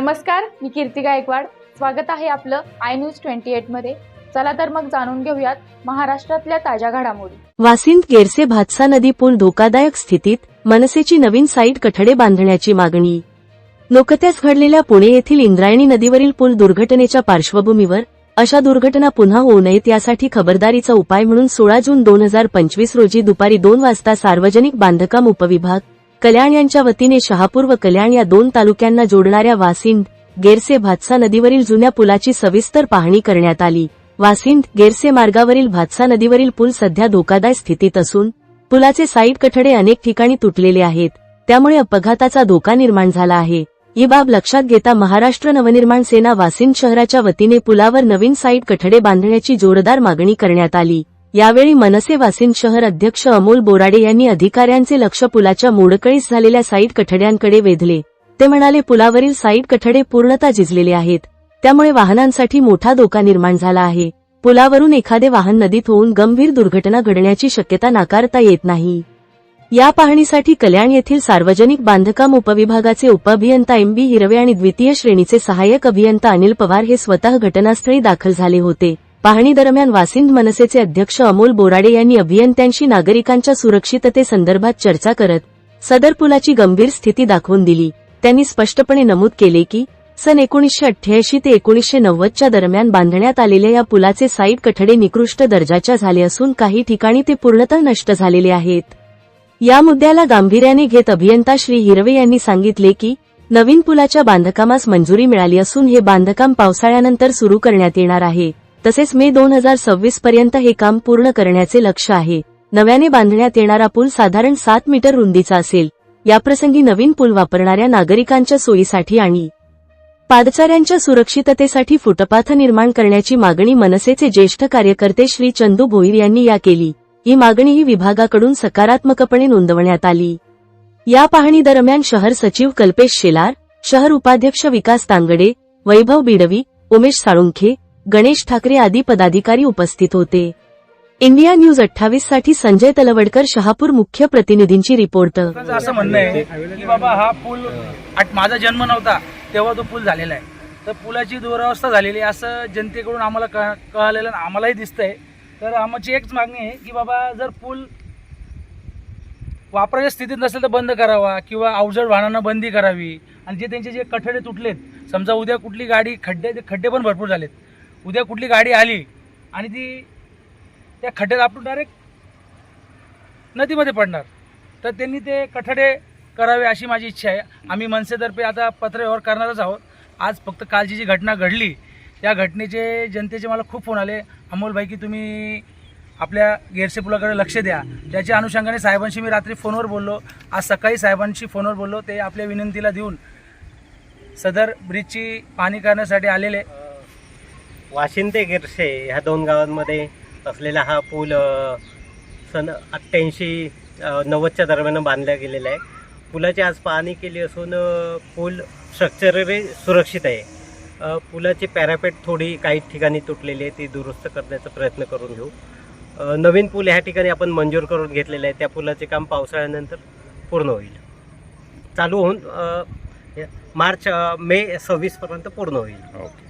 नमस्कार मी कीर्ती गायकवाड. स्वागत आहे आपलं आय न्यूज ट्वेंटी एटमध्ये. चला तर मग जाणून घेऊयात महाराष्ट्रातल्या ताज्या घडामोडी. वासिंद गेरसे भातसा नदी पूल धोकादायक स्थितीत मनसेची नवीन साईट कठडे बांधण्याची मागणी. नुकत्याच घडलेल्या पुणे येथील इंद्रायणी नदीवरील पूल दुर्घटनेच्या पार्श्वभूमीवर अशा दुर्घटना पुन्हा होऊ नयेत यासाठी खबरदारीचा उपाय म्हणून सोळा जून दोन हजार पंचवीस रोजी दुपारी दोन वाजता सार्वजनिक बांधकाम उपविभाग कल्याण यांच्या वतीने शहापूर व कल्याण या दोन तालुक्यांना जोडणाऱ्या वासिंद गेरसे भातसा नदीवरील जुन्या पुलाची सविस्तर पाहणी करण्यात आली. वासिंद गेरसे मार्गावरील भातसा नदीवरील पूल सध्या धोकादायक स्थितीत असून पुलाचे साईड कठडे अनेक ठिकाणी तुटलेले आहेत. त्यामुळे अपघाताचा धोका निर्माण झाला आहे. ही बाब लक्षात घेता महाराष्ट्र नवनिर्माण सेना वासिंद शहराच्या वतीने पुलावर नवीन साईड कठडे बांधण्याची जोरदार मागणी करण्यात आली. यावेळी मनसे वासिन शहर अध्यक्ष अमोल बोराडे यांनी अधिकाऱ्यांचे लक्ष पुलाच्या मोडकळीस झालेल्या साईट कठड्यांकडे वेधले. ते म्हणाले पुलावरील साईट कठडे पूर्णता झिजलेले आहेत. त्यामुळे वाहनांसाठी मोठा धोका निर्माण झाला आहे. पुलावरून एखादे वाहन नदीत होऊन गंभीर दुर्घटना घडण्याची शक्यता नाकारता येत नाही. या पाहणीसाठी कल्याण येथील सार्वजनिक बांधकाम उपविभागाचे उपअभियंता एम बी हिरवे आणि द्वितीय श्रेणीचे सहाय्यक अभियंता अनिल पवार हे स्वतः घटनास्थळी दाखल झाले होते. पाहणी दरम्यान वासिंद मनसेचे अध्यक्ष अमोल बोराडे यांनी अभियंत्यांशी नागरिकांच्या सुरक्षिततेसंदर्भात चर्चा करत सदर पुलाची गंभीर स्थिती दाखवून दिली. त्यांनी स्पष्टपणे नमूद केले की सन एकोणीसशे अठ्ठ्याऐंशी ते एकोणीसशे नव्वदच्या दरम्यान बांधण्यात आलेल्या या पुलाचे साईड कठडे निकृष्ट दर्जाच्या झाले असून काही ठिकाणी ते पूर्णतः नष्ट झालेले आहेत. या मुद्द्याला गांभीर्याने घेत अभियंता श्री हिरवे यांनी सांगितले की नवीन पुलाच्या बांधकामास मंजुरी मिळाली असून हे बांधकाम पावसाळ्यानंतर सुरू करण्यात येणार आहे. तसेच मे दोन हजार सव्वीस पर्यंत हे काम पूर्ण करण्याचे लक्ष आहे. नव्याने बांधण्यात येणारा पूल साधारण सात मीटर रुंदीचा असेल. याप्रसंगी नवीन पूल वापरणाऱ्या नागरिकांच्या सोयीसाठी आणि पादचाऱ्यांच्या सुरक्षिततेसाठी फुटपाथ निर्माण करण्याची मागणी मनसेचे ज्येष्ठ कार्यकर्ते श्री चंदू भोईर यांनी या केली. ही मागणीही विभागाकडून सकारात्मकपणे नोंदवण्यात आली. या पाहणी दरम्यान शहर सचिव कल्पेश शेलार शहर उपाध्यक्ष विकास तांगडे वैभव बिडवी उमेश साळुंखे गणेश ठाकरे आदी पदाधिकारी उपस्थित होते. इंडिया न्यूज अठ्ठावीससाठी संजय तलवडकर शहापूर मुख्य प्रतिनिधींची रिपोर्ट. असं म्हणणं आहे की बाबा हा पूल माझा जन्म नव्हता तेव्हा तो पूल झालेला आहे. तर पुलाची दुरावस्था झालेली आहे असं जनतेकडून आम्हाला कळ कळालेलं आम्हालाही दिसतंय. तर आमची एकच मागणी आहे की बाबा जर पूल वापराच्या स्थितीत नसेल तर बंद करावा किंवा अवजड वाहनांना बंदी करावी. आणि जे त्यांचे जे कठडे तुटलेत समजा उद्या कुठली गाडी खड्डे ते खड्डे पण भरपूर झालेत. उद्या कुठली गाडी आली आणि ती त्या खड्ड्यात आपण डायरेक्ट नदीमध्ये पडणार. तर त्यांनी ते कठडे करावे अशी माझी इच्छा आहे. आम्ही मनसेतर्फे आता पत्रव्यवहार करणारच आहोत. आज फक्त कालची जी घटना घडली त्या घटनेचे जनतेचे मला खूप फोन आले. अमोलभाई की तुम्ही आपल्या गेरसे पुलाकडे लक्ष द्या. त्याच्या अनुषंगाने साहेबांशी मी रात्री फोनवर बोललो. आज सकाळी साहेबांशी फोनवर बोललो. ते आपल्या विनंतीला देऊन सदर ब्रिजची पाहणी करण्यासाठी आलेले. वाशिंद ते गिरसे ह्या दोन गावांमध्ये असलेला हा पूल सन अठ्ठ्याऐंशी नव्वदच्या दरम्यान बांधला गेलेला आहे. पुलाची आज पाहणी केली असून पूल स्ट्रक्चरली सुरक्षित आहे. पुलाची पॅरापेट थोडी काही ठिकाणी तुटलेली आहे ती दुरुस्त करण्याचा प्रयत्न करून घेऊ. नवीन पूल ह्या ठिकाणी आपण मंजूर करून घेतलेलं आहे. त्या पुलाचे काम पावसाळ्यानंतर पूर्ण होईल. चालू होऊन मार्च मे सव्वीसपर्यंत पूर्ण होईल. ओके.